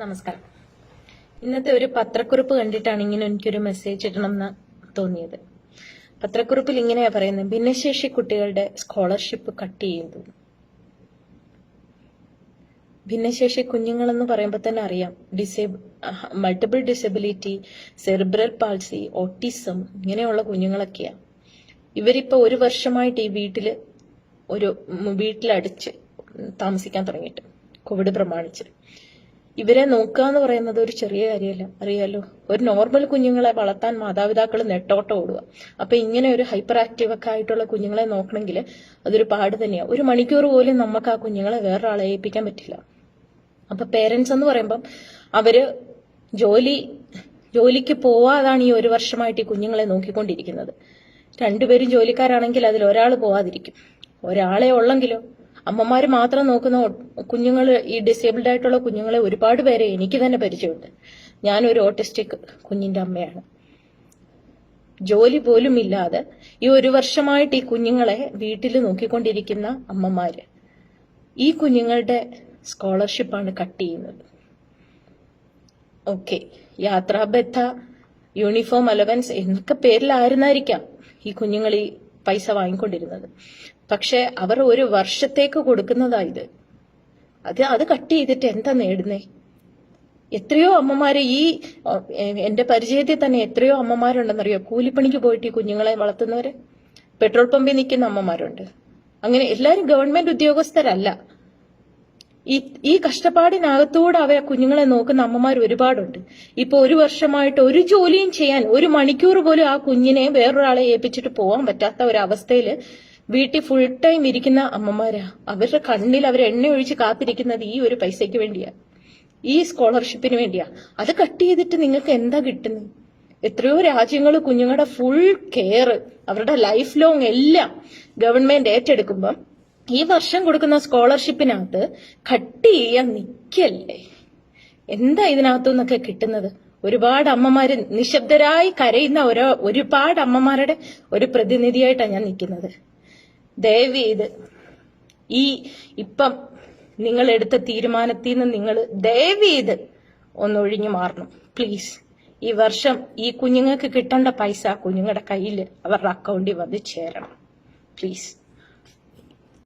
നമസ്കാരം. ഇന്നത്തെ ഒരു പത്രക്കുറിപ്പ് കണ്ടിട്ടാണ് ഇങ്ങനെ എനിക്കൊരു മെസ്സേജ് ഇടണം എന്ന് തോന്നിയത്. പത്രക്കുറിപ്പിൽ ഇങ്ങനെയാ പറയുന്നത്. ഭിന്നശേഷി കുട്ടികളുടെ സ്കോളർഷിപ്പ് കട്ട് ചെയ്യുന്നു. ഭിന്നശേഷി കുഞ്ഞുങ്ങളെന്ന് പറയുമ്പോൾ തന്നെ അറിയാം. Disable multiple disability cerebral palsy autism ഇങ്ങനെയുള്ള കുഞ്ഞുങ്ങളൊക്കെയാ. ഇവരിപ്പോ ഒരു വർഷമായിട്ട് ഈ വീട്ടിൽ ഒരു വീട്ടിലടിച്ച് താമസിക്കാൻ തുടങ്ങിയിട്ട്. കോവിഡ് പ്രമാണിച്ച്. ഇവരെ നോക്കുക എന്ന് പറയുന്നത് ഒരു ചെറിയ കാര്യമല്ല. അറിയാലോ? ഒരു നോർമൽ കുഞ്ഞുങ്ങളെ വളർത്താൻ മാതാപിതാക്കൾ നെട്ടോട്ടം ഓടുക. അപ്പൊ ഇങ്ങനെ ഒരു ഹൈപ്പർ ആക്റ്റീവ് ഒക്കെ ആയിട്ടുള്ള കുഞ്ഞുങ്ങളെ നോക്കണമെങ്കിൽ അതൊരു പാട് തന്നെയാണ് ഒരു മണിക്കൂർ പോലും നമുക്ക് ആ കുഞ്ഞുങ്ങളെ വേറൊരാളെ ഏൽപ്പിക്കാൻ പറ്റില്ല. അപ്പൊ പേരൻസ് എന്ന് പറയുമ്പം അവർ ജോലി ജോലിക്ക് പോവാതാണ് ഈ ഒരു വർഷമായിട്ട് ഈ കുഞ്ഞുങ്ങളെ നോക്കിക്കൊണ്ടിരിക്കുന്നത്. രണ്ടുപേരും ജോലിക്കാരാണെങ്കിൽ അതിൽ ഒരാൾ പോവാതിരിക്കും. ഒരാളെ ഉള്ളെങ്കിലോ അമ്മമാര് മാത്രം നോക്കുന്ന കുഞ്ഞുങ്ങൾ ഈ ഡിസേബിൾഡ് ആയിട്ടുള്ള കുഞ്ഞുങ്ങളെ ഒരുപാട് പേരെ എനിക്ക് തന്നെ പരിചയമുണ്ട്. ഞാനൊരു ഓട്ടിസ്റ്റിക് കുഞ്ഞിന്റെ അമ്മയാണ്. ജോലി പോലും ഇല്ലാതെ ഈ ഒരു വർഷമായിട്ട് ഈ കുഞ്ഞുങ്ങളെ വീട്ടിൽ നോക്കിക്കൊണ്ടിരിക്കുന്ന അമ്മമാര് ഈ കുഞ്ഞുങ്ങളുടെ സ്കോളർഷിപ്പാണ് കട്ട് ചെയ്യുന്നത്. ഓക്കെ യാത്രാബദ്ധ യൂണിഫോം അലവൻസ് എന്നൊക്കെ പേരിലായിരുന്നായിരിക്കാം ഈ കുഞ്ഞുങ്ങൾ ഈ പൈസ വാങ്ങിക്കൊണ്ടിരുന്നത്. പക്ഷെ അവർ ഒരു വർഷത്തേക്ക് കൊടുക്കുന്നതാ ഇത്. അത് അത് കട്ട് ചെയ്തിട്ട് എന്താ നേടുന്നേ? എത്രയോ അമ്മമാര് ഈ എന്റെ പരിചയത്തിൽ തന്നെ എത്രയോ അമ്മമാരുണ്ടെന്നറിയോ? കൂലിപ്പണിക്ക് പോയിട്ട് ഈ കുഞ്ഞുങ്ങളെ വളർത്തുന്നവര്? പെട്രോൾ പമ്പിൽ നിൽക്കുന്ന അമ്മമാരുണ്ട്. അങ്ങനെ എല്ലാരും ഗവൺമെന്റ് ഉദ്യോഗസ്ഥരല്ല. ഈ ഈ കഷ്ടപ്പാടിനകത്തൂടെ അവരെ കുഞ്ഞുങ്ങളെ നോക്കുന്ന അമ്മമാർ ഒരുപാടുണ്ട്. ഇപ്പൊ ഒരു വർഷമായിട്ട് ഒരു ജോലിയും ചെയ്യാൻ ഒരു മണിക്കൂർ പോലും ആ കുഞ്ഞിനെ വേറൊരാളെ ഏൽപ്പിച്ചിട്ട് പോകാൻ പറ്റാത്ത ഒരു അവസ്ഥയിൽ വീട്ടിൽ ഫുൾ ടൈം ഇരിക്കുന്ന അമ്മമാരാ. അവരുടെ കണ്ണിൽ അവർ എണ്ണ ഒഴിച്ച് കാത്തിരിക്കുന്നത് ഈ ഒരു പൈസയ്ക്ക് വേണ്ടിയാ. ഈ സ്കോളർഷിപ്പിന് വേണ്ടിയാ. അത് കട്ട് ചെയ്തിട്ട് നിങ്ങൾക്ക് എന്താ കിട്ടുന്നത്? എത്രയോ രാജ്യങ്ങൾ കുഞ്ഞുങ്ങളുടെ ഫുൾ കെയർ അവരുടെ ലൈഫ് ലോങ് എല്ലാം ഗവൺമെന്റ് ഏറ്റെടുക്കുമ്പം ഈ വർഷം കൊടുക്കുന്ന സ്കോളർഷിപ്പിനകത്ത് കട്ട് ചെയ്യാൻ നിൽക്കല്ലേ എന്താ ഇതിനകത്തു നിന്നൊക്കെ കിട്ടുന്നത്? ഒരുപാട് അമ്മമാര് നിശബ്ദരായി കരയുന്ന ഓരോ ഒരുപാട് അമ്മമാരുടെ ഒരു പ്രതിനിധിയായിട്ടാണ് ഞാൻ നിൽക്കുന്നത്. ദയവ് ചെയ്ത് ഈ ഇപ്പം നിങ്ങൾ എടുത്ത തീരുമാനത്തിൽ നിന്ന് നിങ്ങൾ ദയവ് ചെയ്ത് ഒന്നൊഴിഞ്ഞു മാറണം. പ്ലീസ് ഈ വർഷം ഈ കുഞ്ഞുങ്ങൾക്ക് കിട്ടേണ്ട പൈസ കുഞ്ഞുങ്ങളുടെ കയ്യിൽ അവരുടെ അക്കൗണ്ടിൽ വന്ന് ചേരണം. പ്ലീസ്